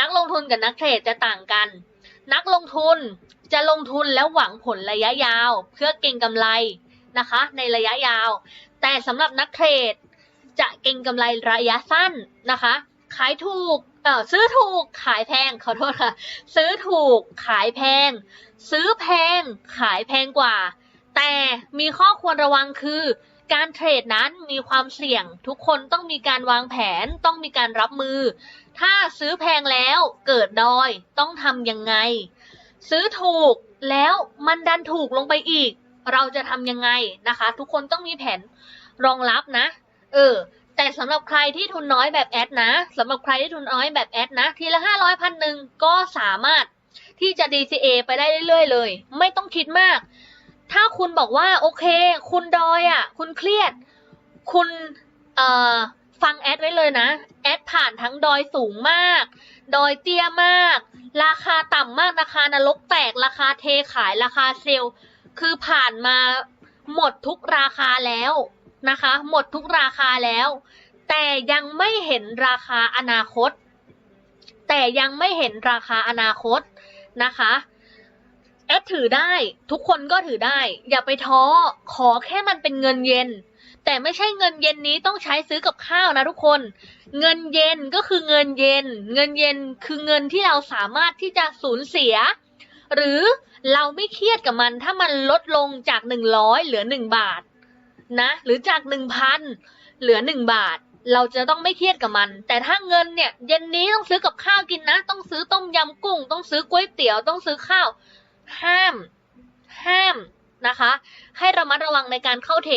นักลงทุนกับนักเทรดจะต่างกัน นักลงทุนจะลงทุนแล้วหวังผลระยะยาว เพื่อเก็งกำไรนะคะ ในระยะยาว แต่สำหรับนักเทรดจะเก็งกำไรระยะสั้นนะคะ ขายถูกเออซื้อถูกขายแพงขอโทษค่ะ ซื้อถูกขายแพง ซื้อแพงขายแพงกว่า แต่มีข้อควรระวังคือ การเทรดนั้นมีความเสี่ยง ทุกคนต้องมีการวางแผนต้องมีการรับมือ ถ้าซื้อแพงแล้วเกิดดอยต้องทำยังไง ซื้อถูกแล้วมันดันถูกลงไปอีก เราจะทำยังไงนะคะ ทุกคนต้องมีแผนรองรับนะ เออ แต่สำหรับใครที่ทุนน้อยแบบแอดนะสำหรับใครที่ทุนน้อยแบบแอดนะ ทีละห้าร้อยพันหนึ่งก็สามารถที่จะ DCA ไปได้เรื่อยๆเลย ไม่ต้องคิดมาก ถ้าคุณบอกว่าโอเค คุณดอยอะ คุณเครียด คุณเอ่อฟังแอดไว้เลยนะ แอดผ่านทั้งดอยสูงมาก ดอยเตี้ยมาก ราคาต่ำมาก ราคานรกแตก ราคาเทขาย ราคาเซลล์ คือผ่านมาหมดทุกราคาแล้วนะคะ หมดทุกราคาแล้ว แต่ยังไม่เห็นราคาอนาคต แต่ยังไม่เห็นราคาอนาคตนะคะ แอดถือได้ ทุกคนก็ถือได้ อย่าไปท้อ ขอแค่มันเป็นเงินเย็น แต่ไม่ใช่เงินเย็นนี้ต้องใช้ซื้อกับข้าวนะทุกคน เงินเย็นก็คือเงินเย็น เงินเย็นคือเงินที่เราสามารถที่จะสูญเสีย หรือเราไม่เครียดกับมันถ้ามันลดลงจากหนึ่งร้อยเหลือหนึ่งบาท นะ หรือจากหนึ่งพันเหลือหนึ่งบาท เราจะต้องไม่เครียดกับมัน แต่ถ้าเงินเนี่ย เย็นนี้ต้องซื้อกับข้าวกินนะ ต้องซื้อต้มยำกุ้ง ต้องซื้อก๋วยเตี๋ยว ต้องซื้อข้าว ห้าม ห้ามนะคะ ให้ระมัดระวังในการเข้าเทรด